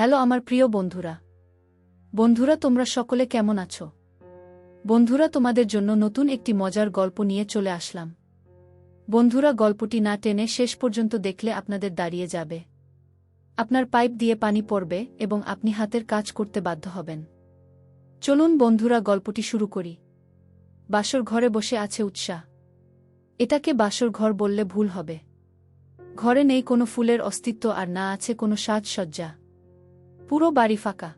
Hello আমার প্রিয় বন্ধুরা। বন্ধুরা, তোমরা সকলে কেমন আছো? বন্ধুরা, তোমাদের জন্য নতুন একটি মজার গল্প নিয়ে চলে আসলাম। বন্ধুরা, গল্পটি না টেনে শেষ পর্যন্ত দেখলে আপনাদের দাঁড়িয়ে যাবে। আপনার পাইপ দিয়ে পানি পড়বে এবং আপনি হাতের কাজ করতে বাধ্য হবেন। চলুন বন্ধুরা, গল্পটি শুরু করি। বাসর ঘরে বসে আছে উৎসাহ। এটাকে বাসর ঘর বললে ভুল হবে। ঘরে নেই কোনো ফুলের অস্তিত্ব আর না আছে কোনো সাজসজ্জা। পুরো বাড়ি ফাঁকা।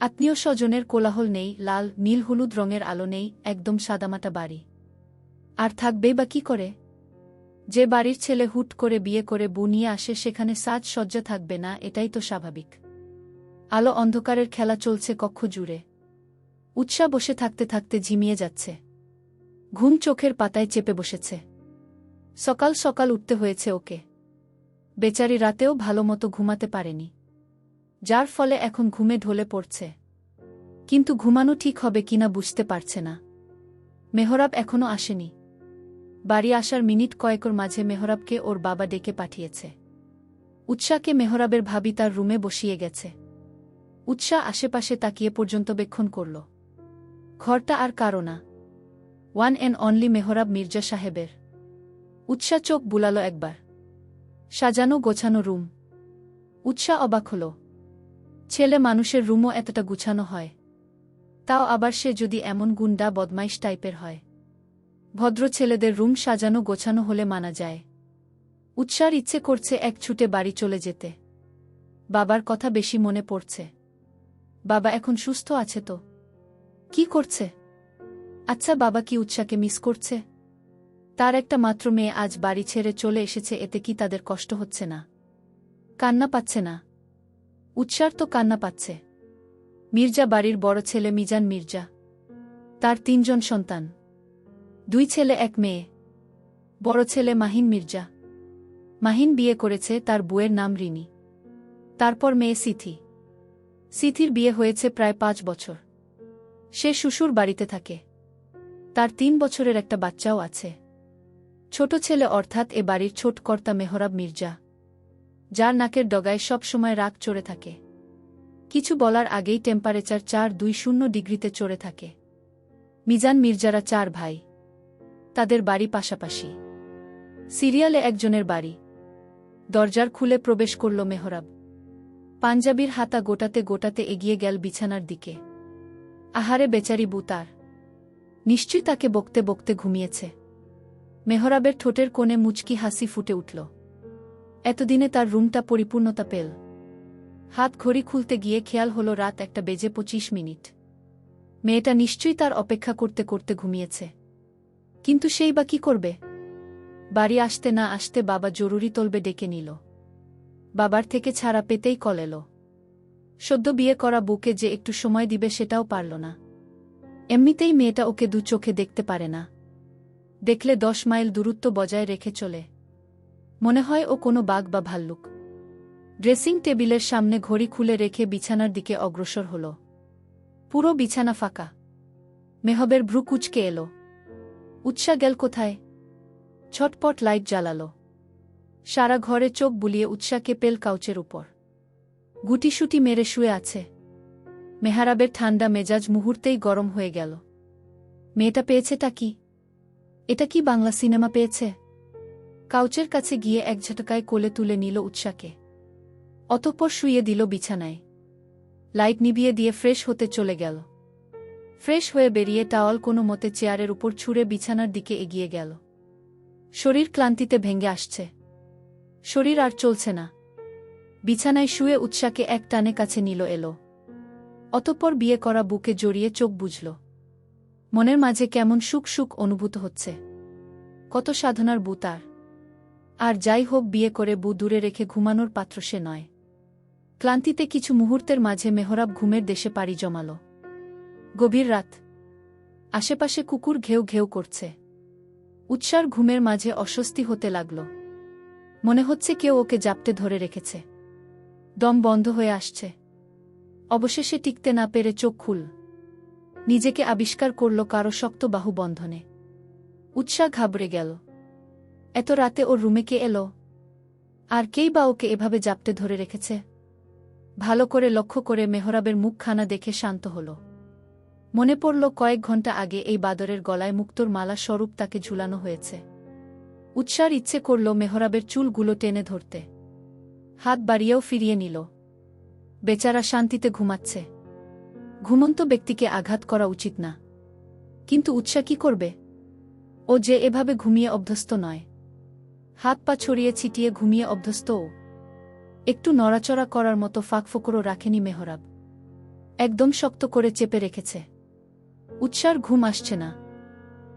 আত্মীয় স্বজনের কোলাহল নেই, লাল, নীল, হলুদ রঙের আলো নেই, একদম সাদামাটা বাড়ি। আর থাকবে বা কি করে? যে বাড়ির ছেলে হুট করে বিয়ে করে বউ নিয়ে আসে, সেখানে সাজসজ্জা থাকবে না, এটাই তো স্বাভাবিক। আলো অন্ধকারের খেলা চলছে কক্ষ জুড়ে। উৎসাহ বসে থাকতে থাকতে ঝিমিয়ে যাচ্ছে। ঘুম চোখের পাতায় চেপে বসেছে। সকাল সকাল উঠতে হয়েছে ওকে। বেচারি রাতেও ভালো মতো ঘুমাতে পারেনি। যার ফলে এখন ঘুমে ঢলে পড়ছে। কিন্তু ঘুমানো ঠিক হবে কিনা বুঝতে পারছে না। মেহরাব এখনও আসেনি। বাড়ি আসার মিনিট কয়েকর মাঝে মেহরাবকে ওর বাবা ডেকে পাঠিয়েছে। উৎসাহকে মেহরাবের ভাবি তার রুমে বসিয়ে গেছে। উৎসাহ আশেপাশে তাকিয়ে পর্যন্তবেক্ষণ করল। ঘরটা আর কারও না। One and only Mehrab Mirza সাহেবের। উৎসাহ চোখ বুলালো একবার। সাজানো গোছানো রুম। উৎসাহ অবাক হল। ছেলে মানুষের রুমও এতটা গুছানো হয়। তাও আবার সে যদি এমন গুন্ডা বদমাইশ টাইপের হয়। ভদ্র ছেলেদের রুম সাজানো গোছানো হলে মানা যায়। উৎসার ইচ্ছে করছে এক ছুটে বাড়ি চলে যেতে। বাবার কথা বেশি মনে পড়ছে। বাবা এখন সুস্থ আছে তো? কি করছে? আচ্ছা বাবা কি উৎসাকে মিস করছে? তার একটা মাত্র মেয়ে আজ বাড়ি ছেড়ে চলে এসেছে, এতে কি তাদের কষ্ট হচ্ছে না? কান্না পাচ্ছে না। উৎসার তো কান্না পাচ্ছে। মির্জা বাড়ির বড় ছেলে মিজান মির্জা। তার তিনজন সন্তান। দুই ছেলে, এক মেয়ে। বড় ছেলে মাহিন মির্জা। মাহিন বিয়ে করেছে তার বুয়ের নাম রিনি তারপর মেয়ে সিথি। সিথির বিয়ে হয়েছে প্রায় পাঁচ বছর। সে শ্বশুর বাড়িতে থাকে। তার তিন বছরের একটা বাচ্চাও আছে। ছোট ছেলে অর্থাৎ এ বাড়ির ছোট কর্তা মেহরাব মির্জা। যার নাকের ডগায় সব সময় রাগ চড়ে থাকে। কিছু বলার আগেই টেম্পারেচার চার দুই শূন্য ডিগ্রিতে চড়ে থাকে। মিজান মির্জারা চার ভাই। তাদের বাড়ি পাশাপাশি। সিরিয়ালে একজনের বাড়ি। দরজার খুলে প্রবেশ করল মেহরাব। পাঞ্জাবির হাতা গোটাতে গোটাতে এগিয়ে গেল বিছানার দিকে। আহারে বেচারি বুতার। নিশ্চয় তাকে বকতে বকতে ঘুমিয়েছে। মেহরাবের ঠোঁটের কোণে মুচকি হাসি ফুটে উঠল। এতদিনে তার রুমটা পরিপূর্ণতা পেল। হাত ঘড়ি খুলতে গিয়ে খেয়াল হল রাত একটা বেজে পঁচিশ মিনিট। মেয়েটা নিশ্চয়ই তার অপেক্ষা করতে করতে ঘুমিয়েছে। কিন্তু সেই বা কি করবে? বাড়ি আসতে না আসতে বাবা জরুরি তলবে ডেকে নিল। বাবার থেকে ছাড়া পেতেই কল এলো। সদ্য বিয়ে করা বুকে যে একটু সময় দিবে সেটাও পারল না। এমনিতেই মেয়েটা ওকে দু চোখে দেখতে পারে না। দেখলে দশ মাইল দূরত্ব বজায় রেখে চলে। মনে হয় ও কোনো বাঘ বা ভাল্লুক। ড্রেসিং টেবিলের সামনে ঘড়ি খুলে রেখে বিছানার দিকে অগ্রসর হল। পুরো বিছানা ফাঁকা। মেহবের ভ্রু কুচকে এলো। উৎসা গেল কোথায়? ছটপট লাইট জ্বালালো। সারা ঘরে চোখ বুলিয়ে উৎসাকে পেল কাউচের উপর। গুটিসুটি মেরে শুয়ে আছে। মেহারাবের ঠান্ডা মেজাজ মুহূর্তেই গরম হয়ে গেল। মেয়েটা পেয়েছেটা কি? এটা কি বাংলা সিনেমা পেয়েছে? কাউচের কাছে গিয়ে এক ঝটকায় কোলে তুলে নিল উৎসাকে। অতঃপর শুয়ে দিল বিছানায়। লাইট নিভিয়ে দিয়ে ফ্রেশ হতে চলে গেল। ফ্রেশ হয়ে বেরিয়ে টাওয়াল কোনো মতে চেয়ারের উপর ছুঁড়ে বিছানার দিকে এগিয়ে গেল। শরীর ক্লান্তিতে ভেঙে আসছে। শরীর আর চলছে না। বিছানায় শুয়ে উৎসাকে এক টানে কাছে নিল এলো। অতঃপর বিয়ে করা বুকে জড়িয়ে চোখ বুঝল। মনের মাঝে কেমন সুখ সুখ অনুভূত হচ্ছে। কত সাধনার বুতার। আর যাই হোক বিয়ে করে বু দূরে রেখে ঘুমানোর পাত্র সে নয়। ক্লান্তিতে কিছু মুহূর্তের মাঝে মেহরাব ঘুমের দেশে পাড়ি জমাল। গভীর রাত। আশেপাশে কুকুর ঘেউ ঘেউ করছে। উৎসার ঘুমের মাঝে অস্বস্তি হতে লাগল। মনে হচ্ছে কেউ ওকে জাপটে ধরে রেখেছে। দম বন্ধ হয়ে আসছে। অবশেষে টিকতে না পেরে চোখ খুল। নিজেকে আবিষ্কার করল কারও শক্ত বাহু বন্ধনে। উৎসাহ ঘাবড়ে গেল। এত রাতে ওর রুমে কে এলো? আর কেই বা ওকে এভাবে জাপটে ধরে রেখেছে? ভালো করে লক্ষ্য করে মেহরাবের মুখখানা দেখে শান্ত হল। মনে পড়ল কয়েক ঘণ্টা আগে এই বাদরের গলায় মুক্তোর মালা স্বরূপ তাকে ঝুলানো হয়েছে। উৎসার ইচ্ছে করল মেহরাবের চুলগুলো টেনে ধরতে। হাত বাড়িয়েও ফিরিয়ে নিল। বেচারা শান্তিতে ঘুমাচ্ছে। ঘুমন্ত ব্যক্তিকে আঘাত করা উচিত না। কিন্তু উৎসা কি করবে? ও যে এভাবে ঘুমিয়ে অভ্যস্ত নয়। হাত পা ছড়িয়ে ছিটিয়ে ঘুমিয়ে অভ্যস্ত একটু নড়াচড়া করার মতো ফাঁকফোকরও রাখেনি মেহরাব। একদম শক্ত করে চেপে রেখেছে। উৎসার ঘুম আসছে না।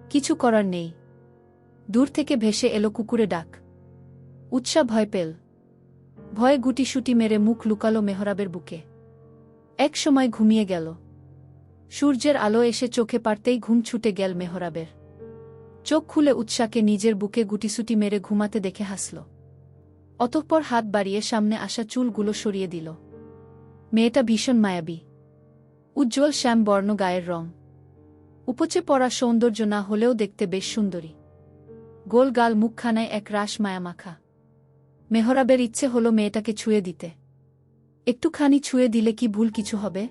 কিছু করার নেই। দূর থেকে ভেসে এলো কুকুরে ডাক। উৎসা ভয় পেল। ভয়ে গুটিসুটি মেরে মুখ লুকালো মেহরাবের বুকে। এক সময় ঘুমিয়ে গেল। সূর্যের আলো এসে চোখে পারতেই ঘুম ছুটে গেল মেহরাবের। চোখ খুলে উৎসাকে নিজের বুকে গুটিসুটি মেরে ঘুমাতে দেখে হাসল। অতঃপর হাত বাড়িয়ে সামনে আসা চুলগুলো সরিয়ে দিল। মেয়েটা ভীষণ মায়াবী। উজ্জ্বল শ্যাম বর্ণ গায়ের রং। উপচে পড়া সৌন্দর্য না হলেও দেখতে বেশ সুন্দরী। গোল গাল মুখখানায় এক রাস মায়ামাখা মেহরাবের ইচ্ছে হল মেয়েটাকে ছুঁয়ে দিতে। একটুখানি ছুঁয়ে দিলে কি ভুল কিছু হবে?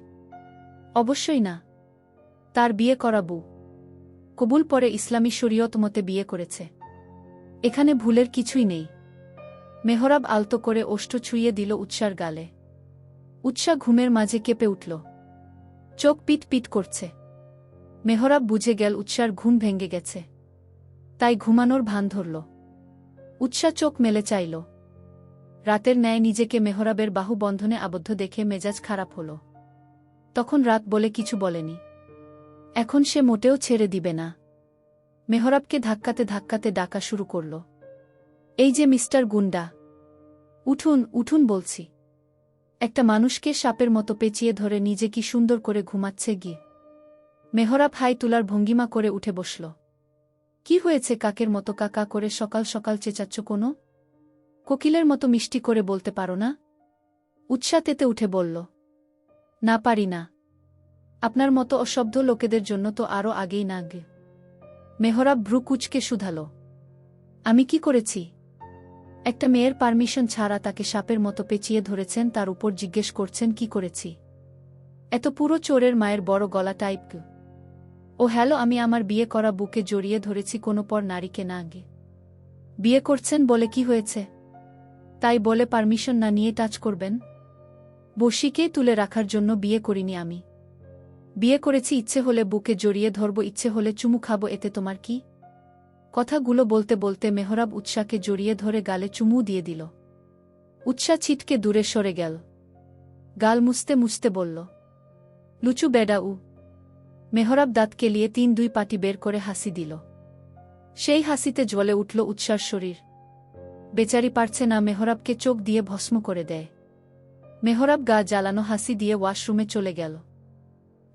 অবশ্যই না। তার বিয়ে করা বউ। কবুল পরে ইসলামী শরীয়ত মতে বিয়ে করেছে। এখানে ভুলের কিছুই নেই। মেহরাব আলতো করে ওষ্ঠ ছুঁয়ে দিল উৎসার গালে। উৎসা ঘুমের মাঝে কেঁপে উঠল। চোখ পিট পিট করছে। মেহরাব বুঝে গেল উৎসার ঘুম ভেঙে গেছে। তাই ঘুমানোর ভান ধরল। উৎসা চোখ মেলে চাইল। রাতের ন্যায় নিজেকে মেহরাবের বাহু বন্ধনে আবদ্ধ দেখে মেজাজ খারাপ হল। তখন রাত বলে কিছু বলেনি। এখন সে মোটেও ছেড়ে দিবে না। মেহরাবকে ধাক্কাতে ধাক্কাতে ডাকা শুরু করল। এই যে মিস্টার গুন্ডা। উঠুন উঠুন বলছি। একটা মানুষকে সাপের মতো পেঁচিয়ে ধরে নিজে কি সুন্দর করে ঘুমাচ্ছে গিয়ে। মেহরাব হাই তুলার ভঙ্গিমা করে উঠে বসল। কি হয়েছে কাকের মতো কাকা করে সকাল সকাল চেঁচাচ্ছ কোনো? কোকিলের মতো মিষ্টি করে বলতে পারো না? উৎসাতেতে উঠে বলল, না পারি না। আপনার মতো অশব্দ লোকেদের জন্য তো আরও আগেই না গে মেহরাব ভ্রু কুচকে শুধাল। আমি কি করেছি? একটা মেয়ের পারমিশন ছাড়া তাকে সাপের মতো পেঁচিয়ে ধরেছেন, তার উপর জিজ্ঞেস করছেন, কি করেছি? এত পুরো চোরের মায়ের বড় গলা টাইপ ও হ্যালো, আমি আমার বিয়ে করা বুকে জড়িয়ে ধরেছি, কোনো পর নারীকে না আগে। বিয়ে করছেন বলে কি হয়েছে? তাই বলে পারমিশন না নিয়ে টাচ করবেন? বসিকে তুলে রাখার জন্য বিয়ে করিনি আমি। বিয়ে করেছি, ইচ্ছে হলে বুকে জড়িয়ে ধরব, ইচ্ছে হলে চুমু খাব, এতে তোমার কি? কথাগুলো বলতে বলতে মেহরাব উৎসাকে জড়িয়ে ধরে গালে চুমু দিয়ে দিল। উৎসা ছিটকে দূরে সরে গেল। গাল মুছতে মুছতে বলল, লুচু বেডা উ। মেহরাব দাঁতকে লিয়ে তিন দুই পাটি বের করে হাসি দিল। সেই হাসিতে জ্বলে উঠল উৎসার শরীর। বেচারি পারছে না মেহরাবকে চোখ দিয়ে ভস্ম করে দেয়। মেহরাব গা জ্বালানো হাসি দিয়ে ওয়াশরুমে চলে গেল।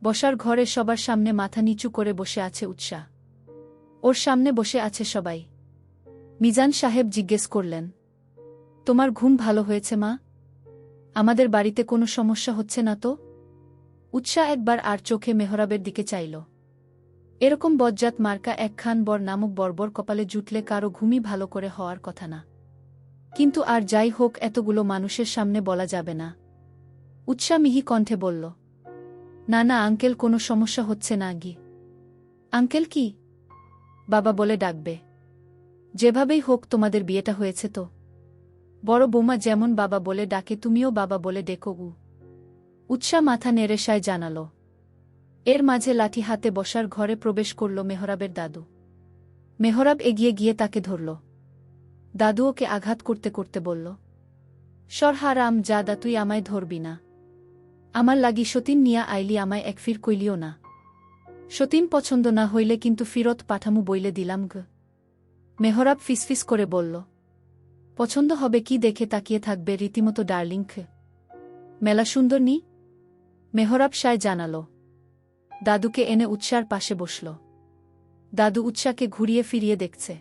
বসার ঘরে সবার সামনে মাথা নিচু করে বসে আছে উৎসাহ ওর সামনে বসে আছে সবাই। মিজান সাহেব জিজ্ঞেস করলেন, তোমার ঘুম ভালো হয়েছে মা? আমাদের বাড়িতে কোনো সমস্যা হচ্ছে না তো? উৎসাহ একবার আর চোখে মেহরাবের দিকে চাইল। এরকম বজ্জাত মার্কা একখান বর নামক বর্বর কপালে জুটলে কারও ঘুমই ভালো করে হওয়ার কথা না। কিন্তু আর যাই হোক, এতগুলো মানুষের সামনে বলা যাবে না। উৎসাহ মিহি কণ্ঠে বলল না না, আঙ্কেল, কোনো সমস্যা হচ্ছে না গি আঙ্কেল কি? বাবা বলে ডাকবে। যেভাবেই হোক, তোমাদের বিয়েটা হয়েছে তো। বড় বোমা যেমন বাবা বলে ডাকে, তুমিও বাবা বলে ডেকো উ উৎসাহ মাথা নেড়েশায় জানাল। এর মাঝে লাঠি হাতে বসার ঘরে প্রবেশ করল মেহরাবের দাদু। মেহরাব এগিয়ে গিয়ে তাকে ধরল। দাদু ওকে আঘাত করতে করতে বলল, সরহারাম, যা দা, তুই আমায় ধরবি না। আমার লাগি সতীন নিয়া আইলি আমায় এক ফির কইলিও না। সতীন পছন্দ না হইলে কিন্তু ফিরত পাঠামু বইলে দিলাম গ। মেহরাব ফিসফিস করে বলল, পছন্দ হবে কি দেখে তাকিয়ে থাকবে রীতিমতো ডার্লিং মেলা সুন্দর নি? মেহরাব সায় জানাল, দাদুকে এনে উৎসার পাশে বসল। দাদু উৎসাকে ঘুরিয়ে ফিরিয়ে দেখছে।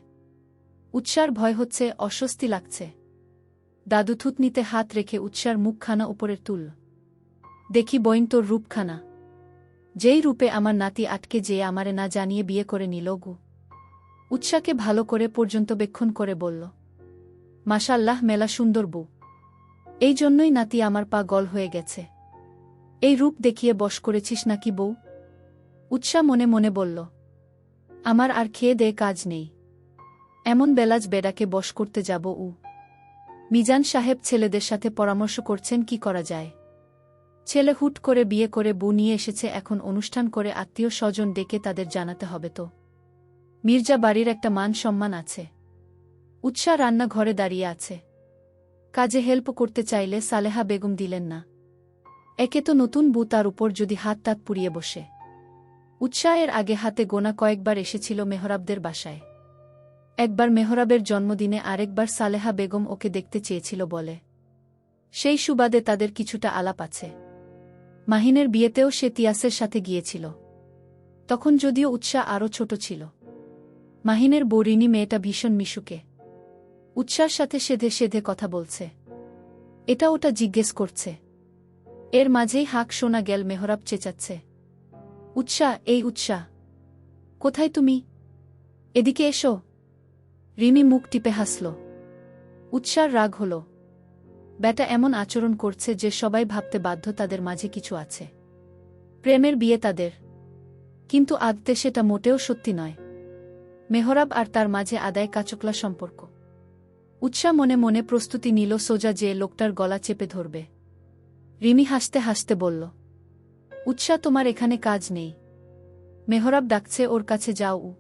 উৎসার ভয় হচ্ছে, অস্বস্তি লাগছে। দাদু থুতনিতে হাত রেখে উৎসার মুখখানা উপরের তুল। দেখি বইন তোর রূপখানা। যেই রূপে আমার নাতি আটকে যেয়ে আমারে না জানিয়ে বিয়ে করে নিল গু। উৎসাকে ভালো করে পর্যন্তবেক্ষণ করে বলল মাশাল্লাহ মেলা সুন্দর বউ। এই জন্যই নাতি আমার পা গল হয়ে গেছে। এই রূপ দেখিয়ে বশ করেছিস নাকি বউ? উৎসা মনে মনে বলল, আমার আর খেয়ে দে কাজ নেই। এমন বেলাজ বেডাকে বশ করতে যাব উ। মিজান সাহেব ছেলেদের সাথে পরামর্শ করছেন কি করা যায়? ছেলে হুট করে বিয়ে করে বউ নিয়ে এসেছে, এখন অনুষ্ঠান করে আত্মীয় স্বজন ডেকে তাদের জানাতে হবে তো। মির্জা বাড়ির একটা মান সম্মান আছে। উৎসাহ রান্নাঘরে দাঁড়িয়ে আছে। কাজে হেল্প করতে চাইলে সালেহা বেগম দিলেন না। একে তো নতুন বু তার উপর যদি হাত তাত পুড়িয়ে বসে। উৎসাহের আগে হাতে গোনা কয়েকবার এসেছিল মেহরাবদের বাসায়। একবার মেহরাবের জন্মদিনে আরেকবার সালেহা বেগম ওকে দেখতে চেয়েছিল বলে। সেই সুবাদে তাদের কিছুটা আলাপ আছে। মাহিনের বিয়েতেও সে তিয়াসের সাথে গিয়েছিল। তখন যদিও উৎসাহ আরও ছোট ছিল। মাহিনের বরিনী মেয়েটা ভীষণ মিশুকে। উৎসার সাথে সেধে সেধে কথা বলছে। এটা ওটা জিজ্ঞেস করছে। এর মাঝেই হাক শোনা গেল মেহরাব চেঁচাচ্ছে। উৎসাহ এই উৎসাহ কোথায় তুমি? এদিকে এসো। রিমি মুখ টিপে হাসল। উৎসার রাগ হল। ব্যাটা এমন আচরণ করছে যে সবাই ভাবতে বাধ্য তাদের মাঝে কিছু আছে। প্রেমের বিয়ে তাদের। কিন্তু আদতে সেটা মোটেও সত্যি নয়। মেহরাব আর তার মাঝে আদায় কাচকলা সম্পর্ক। উৎসাহ মনে মনে প্রস্তুতি নিল সোজা যে লোকটার গলা চেপে ধরবে। রিমি হাসতে হাসতে বলল উৎসাহ তোমার এখানে কাজ নেই। মেহরাব ডাকছে, ওর কাছে যাও।